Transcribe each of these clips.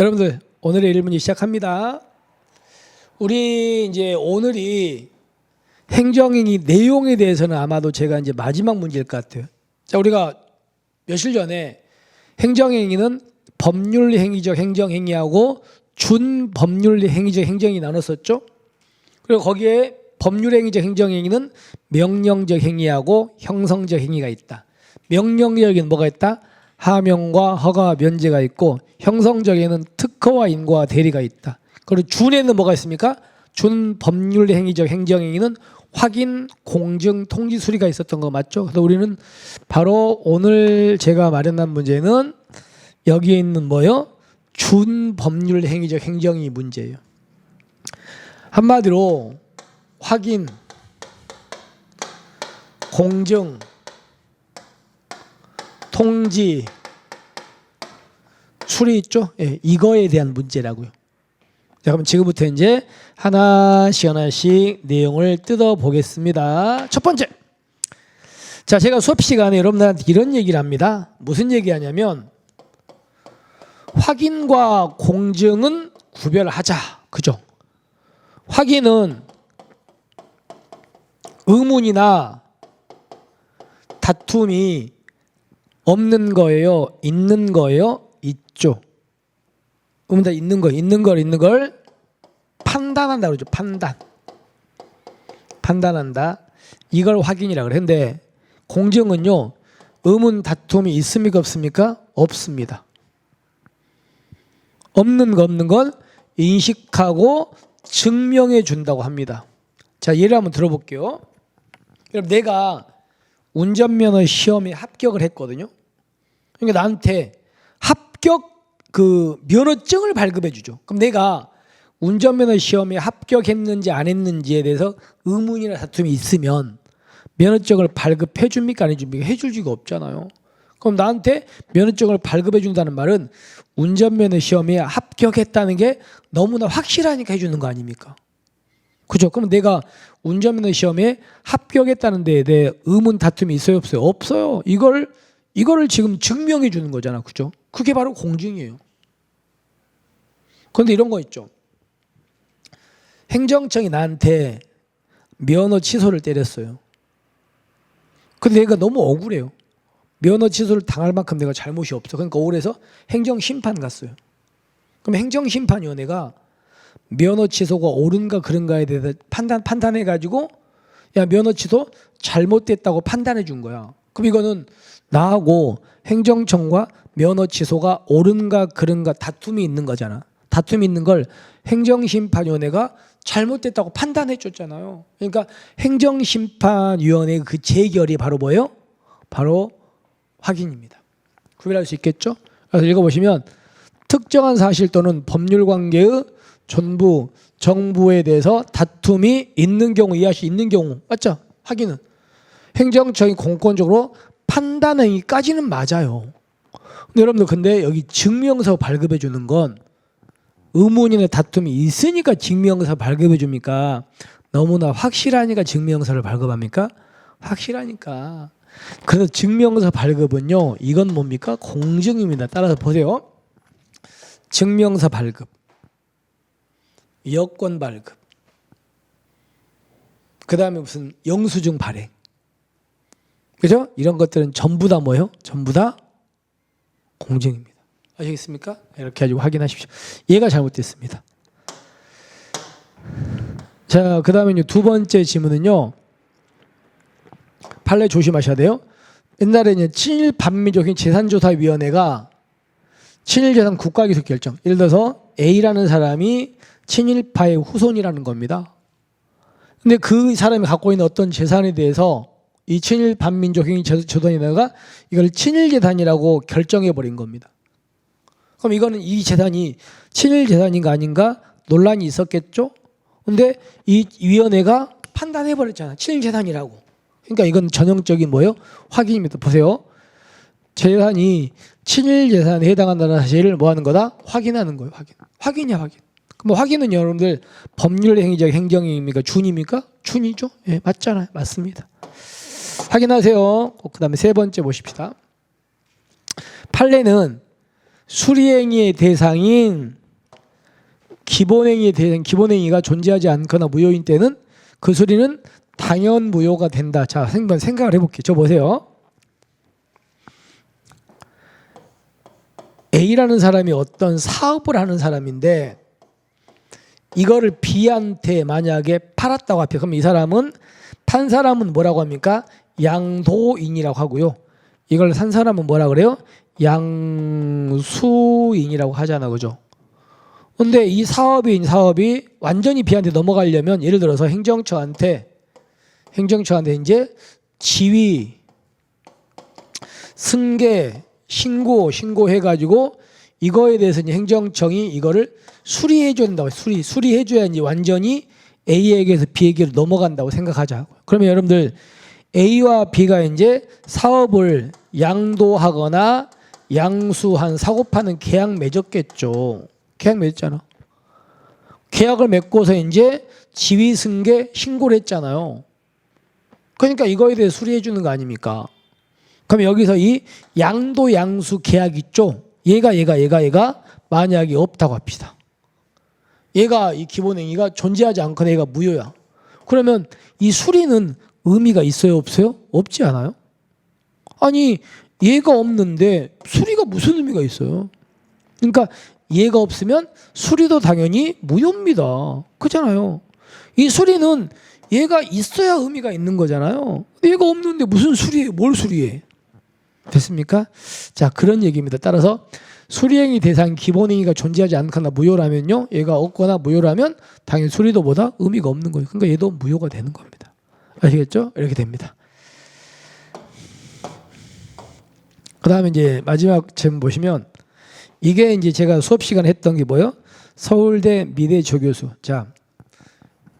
여러분들 오늘의 1문제 시작합니다. 우리 이제 오늘이 행정행위 내용에 대해서는 아마도 제가 이제 마지막 문제일 것 같아요. 자, 우리가 며칠 전에 행정행위는 법률 행위적 행정행위하고 준법률 행위적 행정이 나눴었죠. 그리고 거기에 법률 행위적 행정행위는 명령적 행위하고 형성적 행위가 있다. 명령적인 뭐가 있다? 하명과 허가 면제가 있고 형성적에는 특허와 인과와 대리가 있다. 그리고 준에는 뭐가 있습니까? 준 법률 행위적 행정 행위는 확인, 공증, 통지 수리가 있었던 거 맞죠? 그래서 우리는 바로 오늘 제가 마련한 문제는 여기에 있는 뭐요? 준 법률 행위적 행정이 문제예요. 한마디로 확인, 공증, 통지, 수리 있죠? 예, 이거에 대한 문제라고요. 자, 그럼 지금부터 이제 하나씩 하나씩 내용을 뜯어 보겠습니다. 첫 번째. 자, 제가 수업 시간에 여러분들한테 이런 얘기를 합니다. 무슨 얘기 하냐면 확인과 공증은 구별하자. 그죠? 확인은 의문이나 다툼이 없는 거예요? 있는 거예요? 있죠. 의문 다 있는 거, 있는 걸, 있는 걸 판단한다 그러죠. 판단. 판단한다. 이걸 확인이라 그랬는데 공증은요. 의문 다툼이 있습니까 없습니까? 없습니다. 없는 거 없는 건 인식하고 증명해 준다고 합니다. 자, 예를 한번 들어볼게요. 여러분 내가 운전면허 시험에 합격을 했거든요. 그러니까 나한테 합격 그 면허증을 발급해 주죠. 그럼 내가 운전면허 시험에 합격했는지 안 했는지에 대해서 의문이나 다툼이 있으면 면허증을 발급해 줍니까 안 해 줍니까? 해줄 리가 없잖아요. 그럼 나한테 면허증을 발급해 준다는 말은 운전면허 시험에 합격했다는 게 너무나 확실하니까 해주는 거 아닙니까? 그죠? 그럼 내가 운전면허 시험에 합격했다는 데에 대해 의문 다툼이 있어요 없어요? 없어요. 이걸 이거를 지금 증명해 주는 거잖아. 그죠? 그게 바로 공증이에요. 그런데 이런 거 있죠. 행정청이 나한테 면허 취소를 때렸어요. 근데 내가 너무 억울해요. 면허 취소를 당할 만큼 내가 잘못이 없어. 그러니까 억울해서 행정심판 갔어요. 그럼 행정심판위원회가 면허 취소가 옳은가 그런가에 대해서 판단 판단해 가지고 야 면허 취소 잘못됐다고 판단해 준 거야. 그럼 이거는 나하고 행정청과 면허 취소가 옳은가 그른가 다툼이 있는 거잖아. 다툼이 있는 걸 행정심판위원회가 잘못됐다고 판단해 줬잖아요. 그러니까 행정심판위원회의 그 재결이 바로 뭐예요? 바로 확인입니다. 구별할 수 있겠죠? 그래서 읽어보시면 특정한 사실 또는 법률 관계의 전부 정부에 대해서 다툼이 있는 경우 이해할 수 있는 경우 맞죠? 확인은 행정청이 공권적으로 판단행위까지는 맞아요. 근데 여러분들 근데 여기 증명서 발급해 주는 건 의문이나 다툼이 있으니까 증명서 발급해 줍니까? 너무나 확실하니까 증명서를 발급합니까? 확실하니까. 그래서 증명서 발급은요. 이건 뭡니까? 공증입니다. 따라서 보세요. 증명서 발급. 여권 발급. 그 다음에 무슨 영수증 발행. 그죠? 이런 것들은 전부 다 뭐예요? 전부 다 공증입니다. 아시겠습니까? 이렇게 가지고 확인하십시오. 얘가 잘못됐습니다. 자, 그 다음에 두 번째 질문은요. 판례 조심하셔야 돼요. 옛날에는 친일 반민족인 재산조사위원회가 친일 재산 국가기속 결정. 예를 들어서 A라는 사람이 친일파의 후손이라는 겁니다. 근데 그 사람이 갖고 있는 어떤 재산에 대해서 이 친일 반민족인 조선에다가 이걸 친일 재산이라고 결정해 버린 겁니다. 그럼 이거는 이 재산이 친일 재산인가 아닌가 논란이 있었겠죠? 근데 이 위원회가 판단해 버렸잖아. 친일 재산이라고. 그러니까 이건 전형적인 뭐예요? 확인입니다. 보세요. 재산이 친일 재산에 해당한다는 사실을 뭐 하는 거다? 확인하는 거예요. 확인. 확인이야, 확인. 그럼 확인은 여러분들 법률 행위적 행정입니까? 준입니까? 준이죠. 예, 맞잖아요. 맞습니다. 확인하세요. 그다음에 세 번째 보십시다. 판례는 수리행위의 대상인 기본행위의 대상 기본행위가 존재하지 않거나 무효인 때는 그 수리는 당연 무효가 된다. 자, 생각을 해볼게요. 저 보세요. A라는 사람이 어떤 사업을 하는 사람인데 이거를 B한테 만약에 팔았다고 합해요. 그럼 이 사람은 판 사람은 뭐라고 합니까? 양도인이라고 하고요. 이걸 산 사람은 뭐라 그래요? 양수인이라고 하잖아. 그죠? 근데 이 사업인 사업이 완전히 B한테 넘어가려면 예를 들어서 행정처한테 행정처한테 이제 지위 승계 신고 신고해 가지고 이거에 대해서 이제 행정청이 이거를 수리해 된다고 수리 수리해 줘야 이제 완전히 A에게서 B에게로 넘어간다고 생각하자. 그러면 여러분들 A와 B가 이제 사업을 양도하거나 양수한 사고 파는 계약 맺었겠죠. 계약 맺었잖아. 계약을 맺고서 이제 지위 승계 신고를 했잖아요. 그러니까 이거에 대해 수리해 주는 거 아닙니까? 그럼 여기서 이 양도 양수 계약 있죠? 얘가 얘가 얘가 얘가 만약에 없다고 합시다. 얘가 이 기본 행위가 존재하지 않거나 얘가 무효야. 그러면 이 수리는 의미가 있어요 없어요? 없지 않아요? 아니 얘가 없는데 수리가 무슨 의미가 있어요? 그러니까 얘가 없으면 수리도 당연히 무효입니다. 그잖아요. 이 수리는 얘가 있어야 의미가 있는 거잖아요. 얘가 없는데 무슨 수리해? 뭘 수리해? 됐습니까? 자 그런 얘기입니다. 따라서 수리행위 대상 기본행위가 존재하지 않거나 무효라면요. 얘가 없거나 무효라면 당연히 수리도 보다 의미가 없는 거예요. 그러니까 얘도 무효가 되는 겁니다. 아시겠죠? 이렇게 됩니다. 그 다음에 이제 마지막 질문 보시면 이게 이제 제가 수업 시간에 했던 게 뭐예요? 서울대 미대 조교수. 자,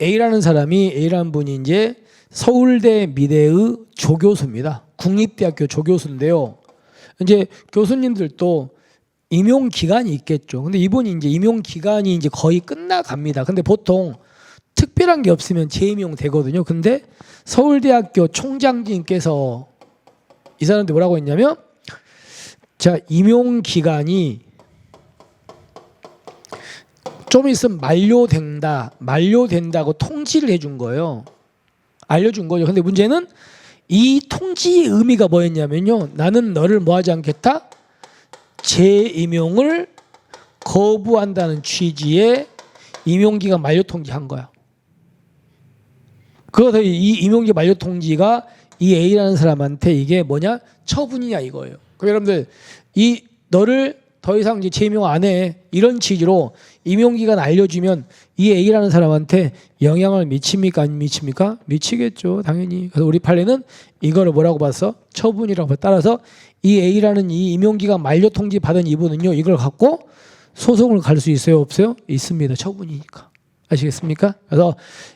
A라는 사람이 A라는 분이 이제 서울대 미대의 조교수입니다. 국립대학교 조교수인데요. 이제 교수님들도 임용 기간이 있겠죠. 근데 이분이 이제 임용 기간이 이제 거의 끝나갑니다. 근데 보통 특별한 게 없으면 재임용 되거든요. 근데 서울대학교 총장님께서 이 사람들 뭐라고 했냐면 자, 임용 기간이 좀 있으면 만료된다. 만료된다고 통지를 해준 거예요. 알려준 거죠. 근데 문제는 이 통지의 의미가 뭐였냐면요. 나는 너를 뭐하지 않겠다? 재임용을 거부한다는 취지의 임용기간 만료 통지한 거야. 그래서 이 임용기 만료 통지가 이 A라는 사람한테 이게 뭐냐 처분이냐 이거예요. 그 여러분들 이 너를 더 이상 이제 재임용 안 해. 이런 취지로 임용기간 알려주면 이 A라는 사람한테 영향을 미칩니까? 안 미칩니까? 미치겠죠. 당연히. 그래서 우리 판례는 이거를 뭐라고 봤어? 처분이라고 봐. 따라서 이 A라는 이 임용기간 만료 통지 받은 이분은요. 이걸 갖고 소송을 갈 수 있어요? 없어요? 있습니다. 처분이니까. 아시겠습니까? 그래서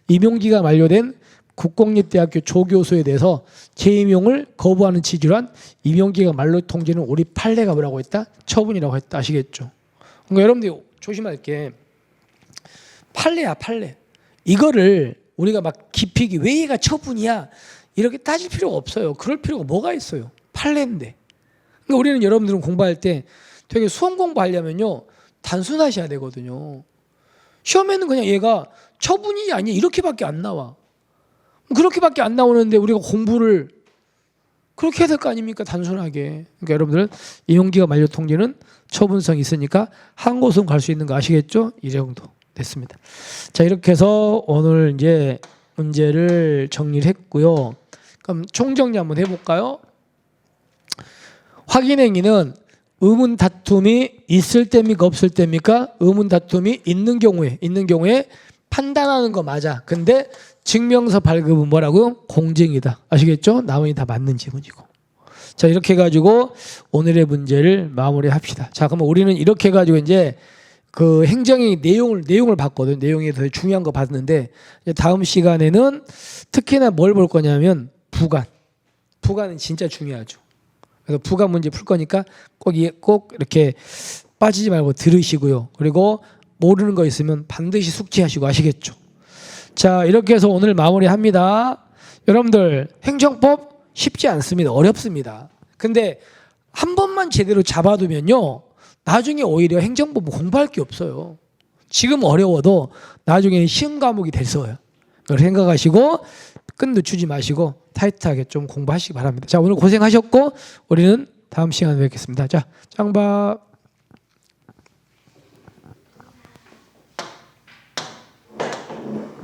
임용기간 만료된 국공립대학교 조교수에 대해서 재임용을 거부하는 취지로 한 임용기간 만료 통지는 우리 판례가 뭐라고 했다? 처분이라고 했다. 아시겠죠? 그러니까 여러분들이 조심할 게 판례야 판례. 이거를 우리가 막 깊이기 왜 얘가 처분이야 이렇게 따질 필요가 없어요. 그럴 필요가 뭐가 있어요? 판례인데. 그러니까 우리는 여러분들은 공부할 때 되게 수험 공부하려면요 단순하셔야 되거든요. 시험에는 그냥 얘가 처분이 아니 이렇게밖에 안 나와. 그렇게밖에 안 나오는데 우리가 공부를 그렇게 해야 될 거 아닙니까? 단순하게. 그러니까 여러분들은 이용기가 만료 통지는 처분성이 있으니까 한 곳은 갈 수 있는 거 아시겠죠? 이 정도 됐습니다. 자 이렇게 해서 오늘 이제 문제를 정리를 했고요. 그럼 총정리 한번 해볼까요? 확인행위는 의문 다툼이 있을 때입니까 없을 때입니까? 의문 다툼이 있는 경우에 있는 경우에 판단하는 거 맞아. 근데 증명서 발급은 뭐라고요? 공증이다. 아시겠죠? 나머지 다 맞는 지문이고. 자 이렇게 해가지고 오늘의 문제를 마무리 합시다. 자 그러면 우리는 이렇게 해가지고 이제 그 행정의 내용을 내용을 봤거든. 내용이 더 중요한 거 봤는데 다음 시간에는 특히나 뭘 볼 거냐면 부관. 부관은 진짜 중요하죠. 그래서 부관 문제 풀 거니까 꼭, 이- 꼭 이렇게 빠지지 말고 들으시고요. 그리고 모르는 거 있으면 반드시 숙지하시고 아시겠죠? 자, 이렇게 해서 오늘 마무리합니다. 여러분들, 행정법 쉽지 않습니다. 어렵습니다. 근데 한 번만 제대로 잡아두면요. 나중에 오히려 행정법 공부할 게 없어요. 지금 어려워도 나중에 쉬운 과목이 될 거예요. 그걸 생각하시고 끈 늦추지 마시고 타이트하게 좀 공부하시기 바랍니다. 자 오늘 고생하셨고 우리는 다음 시간에 뵙겠습니다. 자 짱바.